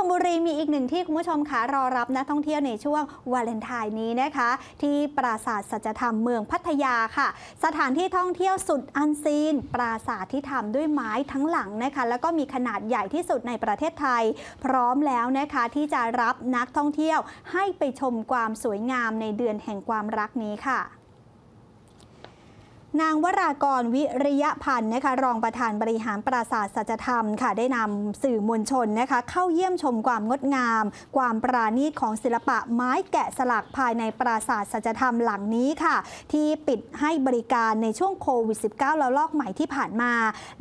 ลบุรีมีอีกหนึ่งที่คุณผู้ชมคะรอรับนักท่องเที่ยวในช่วงวาเลนไทน์นี้นะคะ ที่ปราสาทสัจธรรมเมืองพัทยาค่ะ สถานที่ท่องเที่ยวสุดอันซีน ปราสาทที่ทำด้วยไม้ทั้งหลังนะคะ แล้วก็มีขนาดใหญ่ที่สุดในประเทศไทย พร้อมแล้วนะคะที่จะรับนักท่องเที่ยวให้ไปชมความสวยงามในเดือนแห่งความรักนี้ค่ะ นางวรากรวิริยพันธ์นะคะรองประธานบริหารปราสาทสัจธรรมค่ะได้นำสื่อมวลชนนะคะเข้าเยี่ยมชมความงดงาม ความปราณีตของศิลปะไม้แกะสลักภายในปราสาทสัจธรรมหลังนี้ค่ะ ที่ปิดให้บริการในช่วงโควิด -19 แล้วลอกใหม่ที่ผ่านมา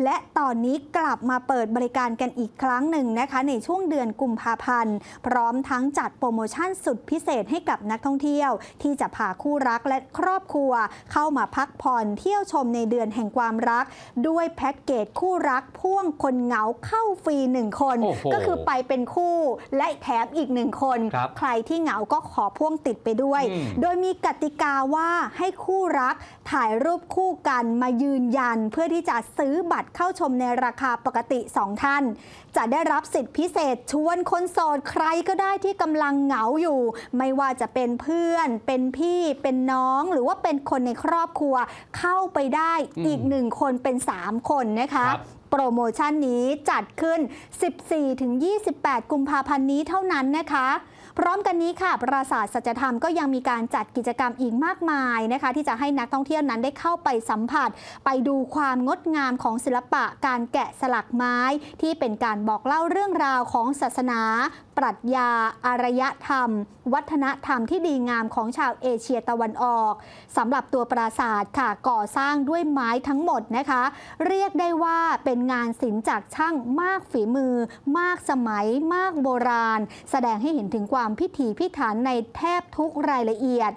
และตอนนี้กลับมาเปิดบริการกันอีกครั้งหนึ่งนะคะในช่วงเดือนกุมภาพันธ์ พร้อมทั้งจัดโปรโมชั่นสุดพิเศษให้กับนักท่องเที่ยว ที่จะพาคู่รักและครอบครัวเข้ามาพักผ่อนเที่ยวชมในเดือนแห่งความรัก ด้วยแพ็กเกจคู่รักพ่วงคนเหงาเข้าฟรีหนึ่งคนโอ้โหก็คือไปเป็นคู่และแถมอีกหนึ่งคนครับใครที่เหงาก็ขอพ่วงติดไปด้วยอืมโดยมีกติกาว่าให้คู่รัก ถ่ายรูปคู่กันมายืนยัน เพื่อที่จะซื้อบัตรเข้าชมในราคาปกติ 2 ท่าน จะได้รับสิทธิพิเศษชวนคนโสดใครก็ได้ที่กำลังเหงาอยู่ ไม่ว่าจะเป็นเพื่อน เป็นพี่เป็นน้องหรือว่าเป็นคนในครอบครัวเข้าไปได้อืมอีกหนึ่งคนเป็น 3 คนนะคะครับโปรโมชั่นนี้จัดขึ้น 14-28 กุมภาพันธ์นี้เท่านั้นนะคะ พร้อมกันนี้ค่ะ ปราสาทสัจธรรมก็ยังมีการจัดกิจกรรมอีกมากมายนะคะ ที่จะให้นักท่องเที่ยวนั้นได้เข้าไปสัมผัส ไปดูความงดงามของศิลปะการแกะสลักไม้ ที่เป็นการบอกเล่าเรื่องราวของศาสนา ปรัชญา อารยธรรม วัฒนธรรมที่ดีงามของชาวเอเชียตะวันออกสำหรับตัวปราสาทค่ะก่อสร้างด้วยไม้ทั้งหมดนะคะ เรียกได้ว่าเป็นงานศิลป์จากช่างมากฝีมือ มากสมัย มากโบราณ แสดงให้เห็นถึงความพิถีพิถันในแทบทุกรายละเอียด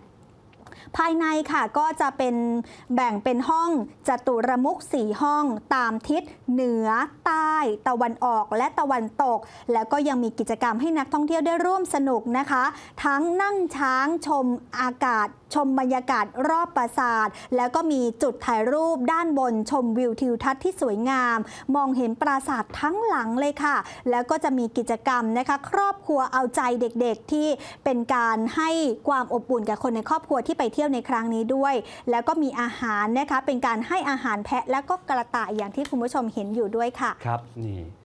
ภายในค่ะก็จะเป็นแบ่งเป็นห้องจตุรมุขสี่ห้องตามทิศเหนือใต้ตะวันออกและตะวันตก แล้วก็ยังมีกิจกรรมให้นักท่องเที่ยวได้ร่วมสนุกนะคะ ทั้งนั่งช้างชมอากาศ ชมบรรยากาศรอบปราสาท แล้วก็มีจุดถ่ายรูปด้านบนชมวิวทิวทัศน์ที่สวยงาม มองเห็นปราสาททั้งหลังเลยค่ะ แล้วก็จะมีกิจกรรมนะคะ ครอบครัวเอาใจเด็กๆที่เป็นการให้ความอบอุ่นกับคนในครอบครัวที่ไปเที่ยวในครั้งนี้ด้วย แล้วก็มีอาหารนะคะเป็นการให้อาหารแพะและก็กระต่ายอย่างที่คุณผู้ชมเห็นอยู่ด้วยค่ะ ครับนี่